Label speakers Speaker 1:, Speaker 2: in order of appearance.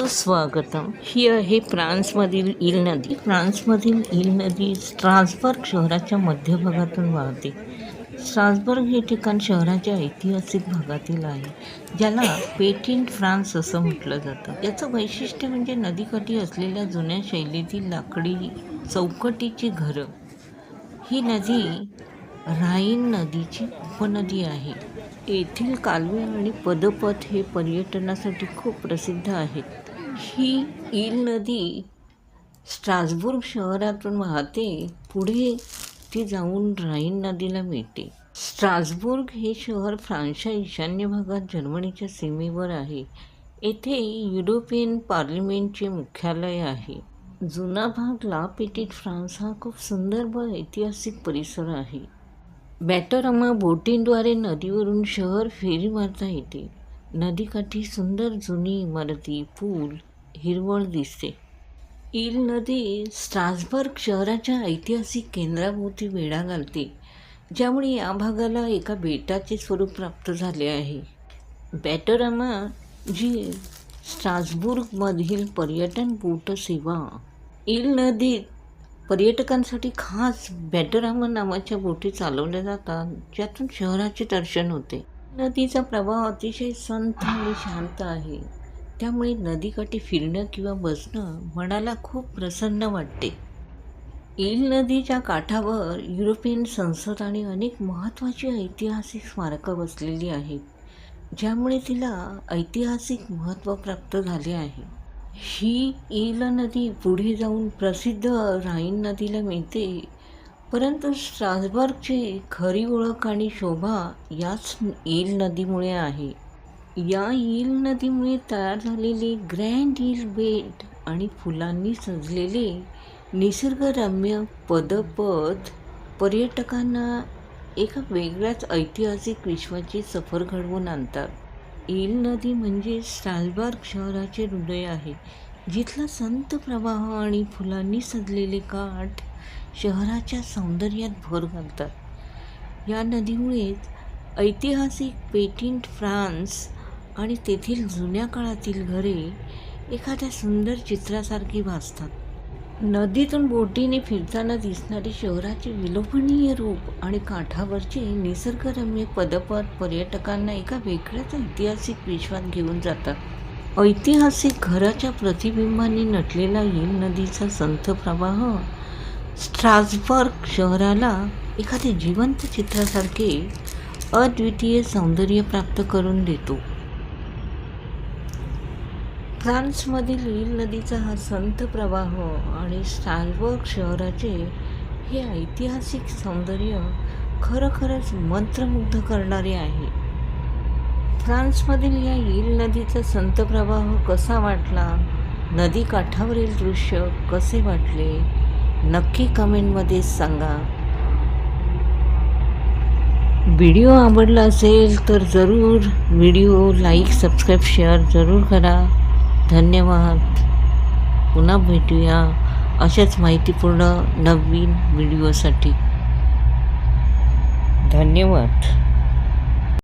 Speaker 1: सुस्वागतम ही आहे फ्रान्समधील इल नदी. फ्रान्समधील इल नदी स्ट्रासबर्ग शहराच्या मध्यभागातून वाहते. स्ट्रासबर्ग हे ठिकाण शहराच्या ऐतिहासिक भागातील आहे ज्याला पेटिन फ्रान्स असं म्हटलं जातं. याचं वैशिष्ट्य म्हणजे नदीकाठी असलेल्या जुन्या शैलीतील लाकडी चौकटीची घरं. ही नदी राईन नदीची उपनदी आहे. येथील कालवे आणि पदपथ हे पर्यटनासाठी खूप प्रसिद्ध आहेत. ही इल नदी स्ट्रासबुर्ग शहरातून वाहते. पुढे ती जाऊन राईन नदीला मिळते. स्ट्रासबुर्ग हे शहर फ्रान्सच्या ईशान्य भागात जर्मनीच्या सीमेवर आहे. येथे युरोपियन पार्लिमेंटचे मुख्यालय आहे. जुना भाग ला पेटीट फ्रान्स हा खूप सुंदर व ऐतिहासिक परिसर आहे. बॅटरमा बोटींद्वारे नदीवरून शहर फेरी मारता येते. नदीकाठी सुंदर जुनी इमारती पूल हिरवळ दिसते. इल नदी स्ट्रासबर्ग शहराच्या ऐतिहासिक केंद्राभोवती वेढा घालते ज्यामुळे या भागाला एका बेटाचे स्वरूप प्राप्त झाले आहे. बॅटरामा जी स्ट्रासबुर्गमधील पर्यटन बोट सेवा इल नदीत पर्यटकांसाठी खास बॅटरामा नावाच्या बोटी चालवल्या जातात ज्यातून शहराचे दर्शन होते. नदीचा प्रवाह अतिशय संथ आणि शांत आहे. त्यामुळे नदीकाठी फिरणं किंवा बसणं मनाला खूप प्रसन्न वाटते. इल नदीच्या काठावर युरोपियन संसद आणि अनेक महत्त्वाची ऐतिहासिक स्मारकं बसलेली आहेत ज्यामुळे तिला ऐतिहासिक महत्त्व प्राप्त झाले आहे. ही इल नदी पुढे जाऊन प्रसिद्ध राईन नदीला मिळते परंतु स्ट्रासबर्गची खरी ओळख आणि शोभा याच इल नदीमुळे आहे. या ईल नदीमुळे तयार झालेले ग्रँड इल बेट आणि फुलांनी सजलेले निसर्गरम्य पदपथ पर्यटकांना एका वेगळ्याच ऐतिहासिक विश्वाची सफर घडवून आणतात. ईल नदी म्हणजे सालबार्ग शहराचे हृदय आहे. जिथला संत प्रवाह आणि फुलांनी सजलेले काठ शहराच्या सौंदर्यात भर घालतात. या नदीमुळेच ऐतिहासिक पेटिंट फ्रान्स आणि तेथील जुन्या काळातील घरे एखाद्या सुंदर चित्रासारखी भासतात नदीतून बोटीने फिरताना दिसणारे शहराचे विलोभनीय रूप आणि काठावरचे निसर्गरम्य पदपर पर्यटकांना एका वेगळ्याच ऐतिहासिक विश्वात घेऊन जातात. ऐतिहासिक घराच्या प्रतिबिंबांनी नटलेला येल नदीचा संथ प्रवाह स्ट्रासबर्ग शहराला एखाद्या जिवंत चित्रासारखे अद्वितीय सौंदर्य प्राप्त करून देतो. फ्रान्समधील रील नदीचा हा संत प्रवाह आणि स्टालबर्ग शहराचे हे ऐतिहासिक सौंदर्य खरोखरच मंत्रमुग्ध करणारे आहे. फ्रान्समधील या ईल नदीचा संत प्रवाह कसा वाटला? नदी काठावरील दृश्य कसे वाटले? नक्की कमेंटमध्ये सांगा. व्हिडिओ आवडला असेल तर जरूर व्हिडिओ लाईक सबस्क्राईब शेअर जरूर करा. धन्यवाद. पुन्हा भेटूया अशाच माहितीपूर्ण नवीन व्हिडिओसाठी. धन्यवाद.